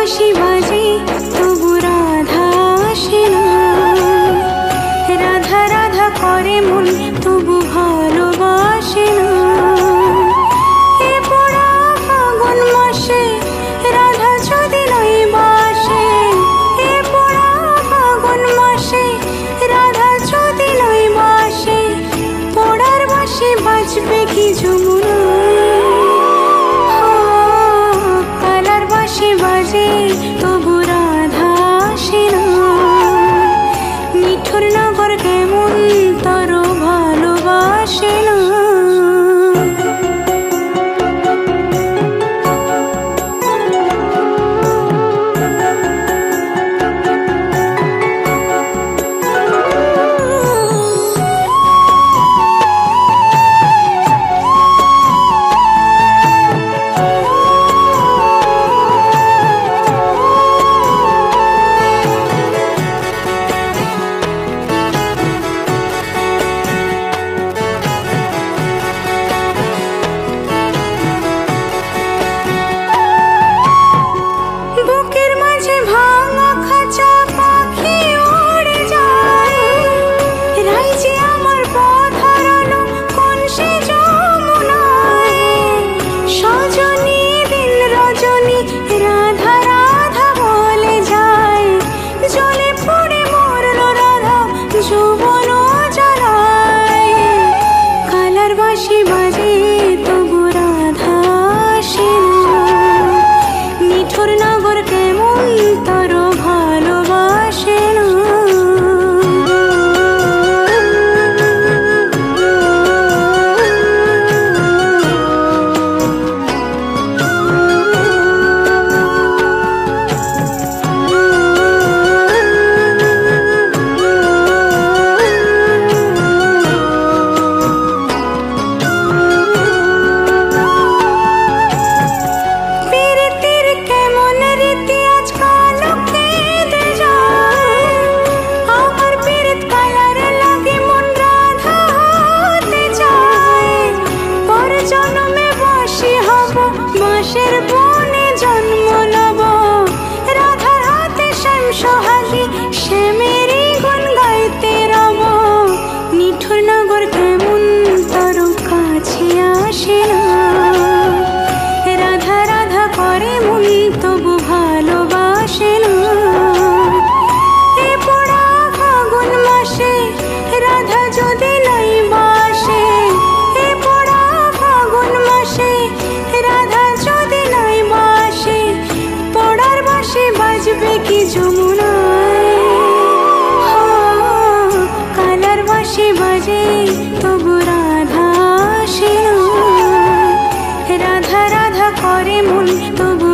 বাঁশি বাজে রাধা আসে রাধা রাধা করে মন তবু ভালোবাসে না। বাজে তবু রাধা আসে না রাধা রাধা করে মন তো